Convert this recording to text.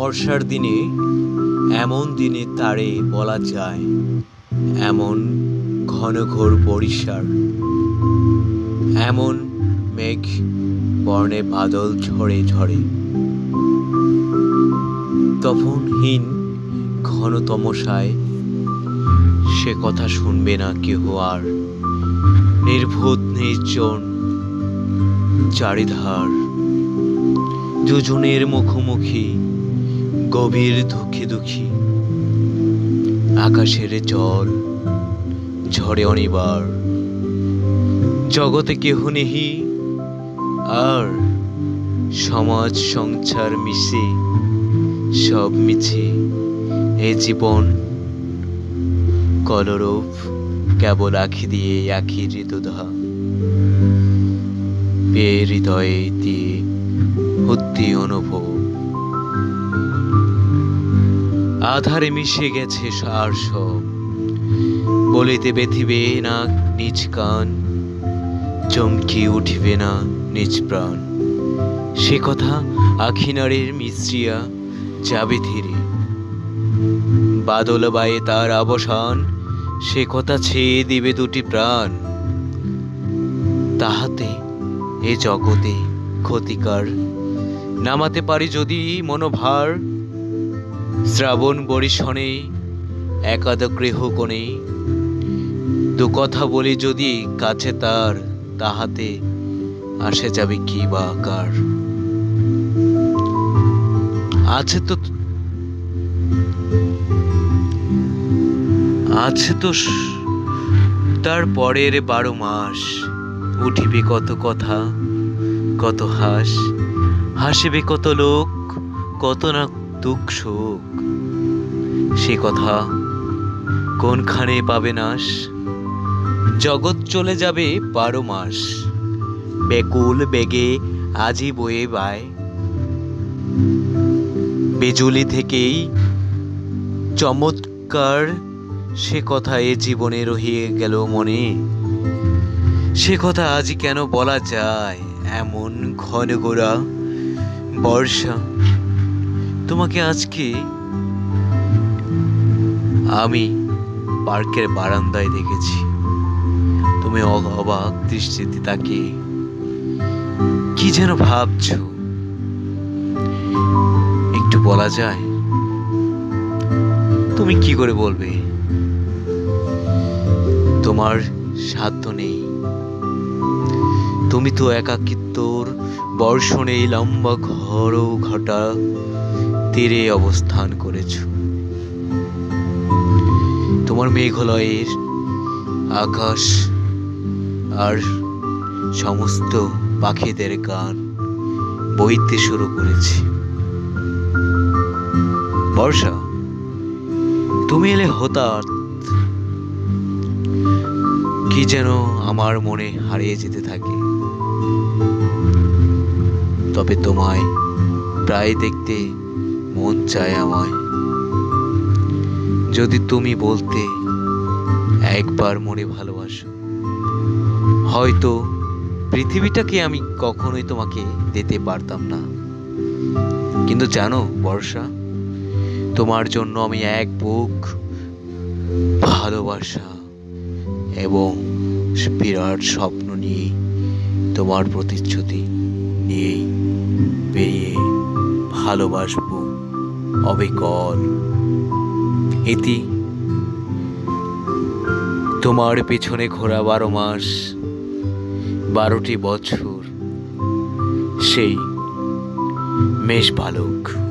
বর্ষার দিনে এমন দিনে তারে বলা যায়, এমন ঘন ঘোর বরিশার এমন মেঘ বর্ণে বাদল ঝরে ঝরে। তখন হীন ঘন তমসায় সে কথা শুনবে না কেহ আর নির্ভূত নির্জন চারিধার দুজনের মুখোমুখি গভীর দুঃখী দুঃখী। আকাশের জল ঝরে অনিবার। জগতে কেহ নেহি, আর সমাজ সংসার মিশে, সব মিছে এ জীবন। কলরূপ কেবল আখি দিয়ে আখি হৃদধা পেয়ে হৃদয়ে দিয়ে ভর্তি অনুভব। আধারে মিশে গেছে সার সব। বলিতে ব্যথিবে না নিজ কান, চমকি উঠিবে না নিজ প্রাণ। সে কথা আখিনারের মিশ্রিয়া যাবে ধীরে। বাদল বায়ে তার অবসান, সে কথা ছেয়ে দিবে দুটি প্রাণ। তাহাতে এ জগতে ক্ষতিকার, নামাতে পারি যদি মনোভার। শ্রাবণ বরিশনে একাদ গৃহ কোণে দু কথা বলি যদি কাছে তার, তাহাতে আসে যাবে কি বা কার। আছে তো আছে তো তার পরের বারো মাস। উঠিবে কত কথা, কত হাস, হাসিবে কত লোক, কত না দুঃখ, শোক, সে কথা কোনখানে পাবে নাশ? জগৎ চলে যাবে বারো মাস বেকুল বেগে আজই বয়ে বায়। বেজুলি থেকেই চমৎকার সে কথা এ জীবনে রহিয়ে গেল মনে। সে কথা আজ কেন বলা যায় এমন ঘন গোড়া বর্ষা? তোমাকে আজকে আমি পার্কের বারান্দায় দেখেছি। তুমি অবাক দৃষ্টিতে তাকে কি যেন ভাবছ? একটু বলা যায়? তুমি কি করে বলবে? তোমার সাধ্য নেই। তুমি তো একাকিত্বর বর্ষণে লম্বা ঘর ঘটা। তীরে অবস্থান করেছ। তোমার মেঘলয়ের আকাশ আর সমস্ত পাখিদের গান বইতে শুরু করেছি। বর্ষা, তুমি এলে হঠাৎ কি যেন আমার মনে হারিয়ে যেতে থাকে। তবে তোমায় প্রায় দেখতে মন চায় আমায়। যদি তুমি বলতে একবার মনে ভালোবাসো, হয়তো পৃথিবীটাকে আমি কখনোই তোমাকে দিতে পারতাম না। কিন্তু জানো, বর্ষা, তোমার জন্য আমি এক বুক ভালোবাসা এবং বিরাট স্বপ্ন নিয়ে তোমার প্রতিশ্রুতি নিয়েই বেরিয়ে ভালোবাসবো। অবিকল। ইতি তোমার পেছনে ঘোরা বারো মাস বারোটি বছর সেই মেষ বালক।